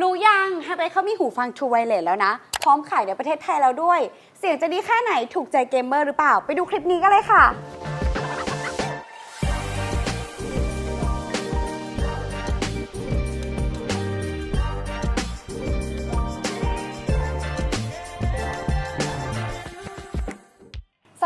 รู้ยังฮาเปเขามีหูฟัง True Wireless แล้วนะ พร้อมขายในประเทศไทยแล้วด้วย เสียงจะดีแค่ไหนถูกใจเกมเมอร์หรือเปล่า ไปดูคลิปนี้กันเลยค่ะ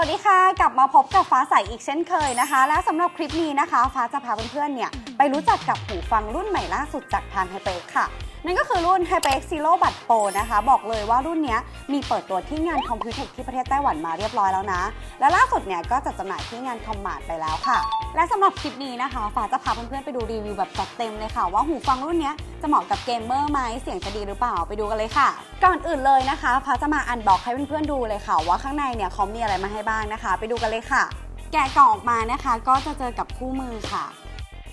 วัสดีค่ะ กลับมาพบกับฟ้าใสอีกเช่นเคยนะคะ และสำหรับคลิปนี้นะคะ ฟ้าจะพาเพื่อนๆเนี่ยไปรู้จักกับหูฟังรุ่นใหม่ล่าสุดจากทางไฮเปค่ะ นั่นก็คือรุ่น HyperX Zero Bud Pro นะคะ บอกเลยว่ารุ่นนี้มีเปิดตัวที่งานคอมพิวเทคที่ประเทศไต้หวันมาเรียบร้อยแล้วนะ และล่าสุดเนี่ยก็จัดจำหน่ายที่งานคอมมาร์ไปแล้วค่ะ และสำหรับคลิปนี้นะคะฟ้าจะพาเพื่อนๆไปดูรีวิวแบบจัดเต็มเลยค่ะ ว่าหูฟังรุ่นนี้จะเหมาะกับเกมเมอร์ไหมเสียงจะดีหรือเปล่าไปดูกันเลยค่ะ ก่อนอื่นเลยนะคะฟ้าจะมาอันบอกให้เพื่อนๆดูเลยค่ะ ว่าข้างในเนี่ยเขามีอะไรมาให้บ้างนะคะ ไปดูกันเลยค่ะ แกะกล่องออกมานะคะ ก็จะเจอกับคู่มือค่ะ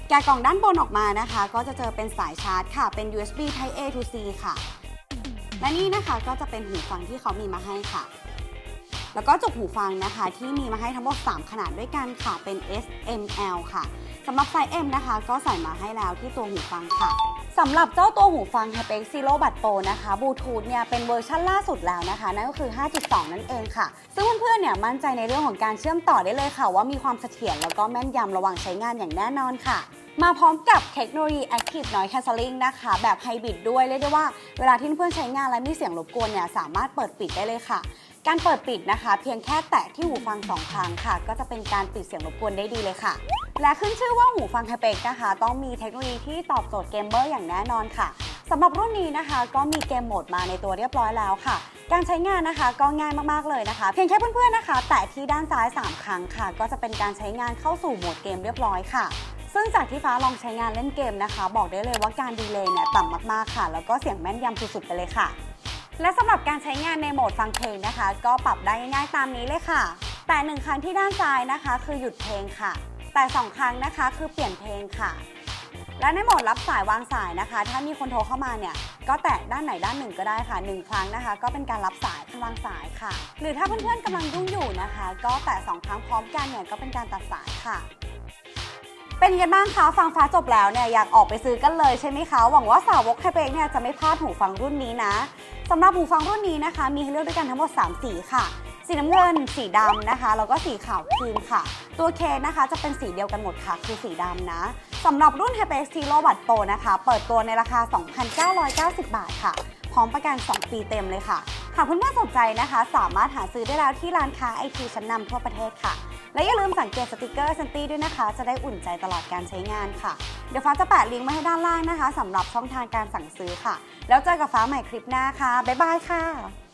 แกะกล่องด้านบนออกมานะคะ ก็จะเจอเป็นสายชาร์จค่ะ เป็น USB Type A to C ค่ะ และนี่นะคะก็จะเป็นหูฟังที่เขามีมาให้ค่ะ แล้วก็จุกหูฟังนะคะที่มีมาให้ทั้งหมด 3 ขนาดด้วยกันค่ะ เป็น S M L ค่ะสำหรับไซส์ M นะคะ ก็ใส่มาให้แล้วที่ตัวหูฟังค่ะ สำหรับเจ้าตัวหูฟัง HyperX Zero Bud Pro นะคะบลูทูธเนี่ยเป็นเวอร์ชันล่าสุดแล้วนะคะ นั่นก็คือ 5.2 นั่นเองค่ะ ซึ่งเพื่อนๆเนี่ยมั่นใจในเรื่องของการเชื่อมต่อได้เลยค่ะ ว่ามีความเสถียรแล้วก็แม่นยำระหว่างใช้งานอย่างแน่นอนค่ะ มาพร้อมกับเทคโนโลยี Active Noise Cancelling นะคะ แบบไฮบริดด้วย เรียกได้ว่าเวลาที่เพื่อนใช้งานและมีเสียงรบกวนเนี่ยสามารถเปิดปิดได้เลยค่ะ การเปิดปิดนะคะ เพียงแค่แตะที่หูฟังสองครั้งค่ะ ก็จะเป็นการปิดเสียงรบกวนได้ดีเลยค่ะ และขึ้นชื่อว่าหูฟังไฮเปกนะคะ ต้องมีเทคโนโลยีที่ตอบโจทย์เกมเมอร์อย่างแน่นอนค่ะสำหรับรุ่นนี้นะคะก็มีเกมโหมดมาในตัวเรียบร้อยแล้วค่ะ การใช้งานนะคะก็ง่ายมากๆเลยนะคะ เพียงแค่เพื่อนๆนะคะ แตะที่ด้านซ้าย 3 ครั้งค่ะ ก็จะเป็นการใช้งานเข้าสู่โหมดเกมเรียบร้อยค่ะ ซึ่งจากที่ฟ้าลองใช้งานเล่นเกมนะคะ บอกได้เลยว่าการดีเลย์เนี่ยต่ำมากๆค่ะ แล้วก็เสียงแม่นยำสุดๆไปเลยค่ะ และสำหรับการใช้งานในโหมดฟังเพลงนะคะ ก็ปรับได้ง่ายๆตามนี้เลยค่ะ แต่หนึ่งครั้งที่ด้านซ้ายนะคะ คือหยุดเพลงค่ะ แต่สองครั้งนะคะคือเปลี่ยนเพลงค่ะ และในโหมดรับสายวางสายนะคะ ถ้ามีคนโทรเข้ามาเนี่ยก็แตะด้านไหนด้านหนึ่งก็ได้ค่ะหนึ่งครั้งนะคะ ก็เป็นการรับสายวางสายค่ะ หรือถ้าเพื่อนๆกำลังยุ่งอยู่นะคะ ก็แตะสองครั้งพร้อมกันเนี่ยก็เป็นการตัดสายค่ะ เป็นยังบ้างคะฟังฟ้าจบแล้วเนี่ยอยากออกไปซื้อกันเลยใช่ไหมคะหวังว่าสาวกไฮเปกเนี่ยจะไม่พลาดหูฟังรุ่นนี้นะสำหรับหูฟังรุ่นนี้นะคะ มีให้เลือกด้วยกันทั้งหมด 3 สีค่ะ สีน้ำเงิน สีดำนะคะ แล้วก็สีขาวครีมค่ะ ตัวเคสนะคะจะเป็นสีเดียวกันหมดค่ะ คือสีดำนะสำหรับรุ่น HyperX Zero Bud Pro นะคะ เปิดตัวในราคา 2,990 บาทค่ะ พร้อมประกัน 2 ปีเต็มเลยค่ะ หากเพื่อนๆสนใจนะคะ สามารถหาซื้อได้แล้วที่ร้านค้าไอทีชั้นนำทั่วประเทศค่ะ และอย่าลืมสังเกตสติกเกอร์ซันตี้ด้วยนะคะ จะได้อุ่นใจตลอดการใช้งานค่ะ เดี๋ยวฟ้าจะแปะลิงก์ไว้ให้ด้านล่างนะคะสำหรับช่องทางการสั่งซื้อค่ะ แล้วเจอกับฟ้าใหม่คลิปหน้าค่ะ บ๊ายบายค่ะ